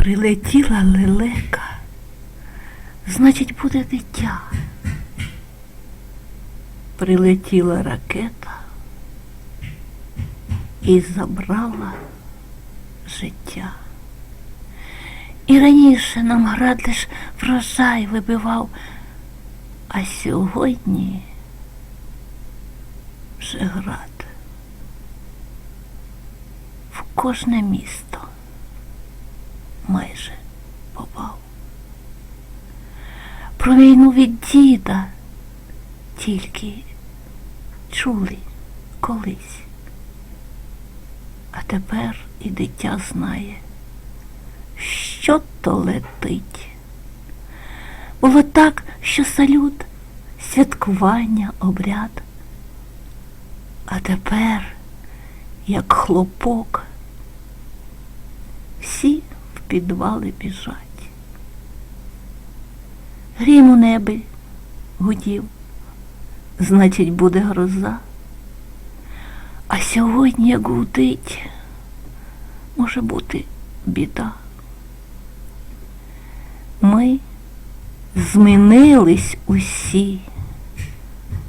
Прилетіла лелека, значить, буде дитя. Прилетіла ракета і забрала життя. І раніше нам град лиш врожай вибивав, а сьогодні вже град в кожне місто майже попав. Про війну від діда тільки чули колись. А тепер і дитя знає, що то летить. Було так, що салют, святкування, обряд. А тепер, як хлопок, всі підвали біжать. Грім у небі гудів, значить, буде гроза. А сьогодні, гудить, може бути біда. Ми змінились усі,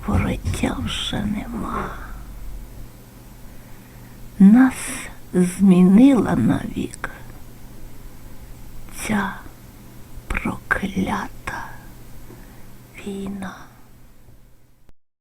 вороття вже нема. Нас змінила навік ця проклята війна.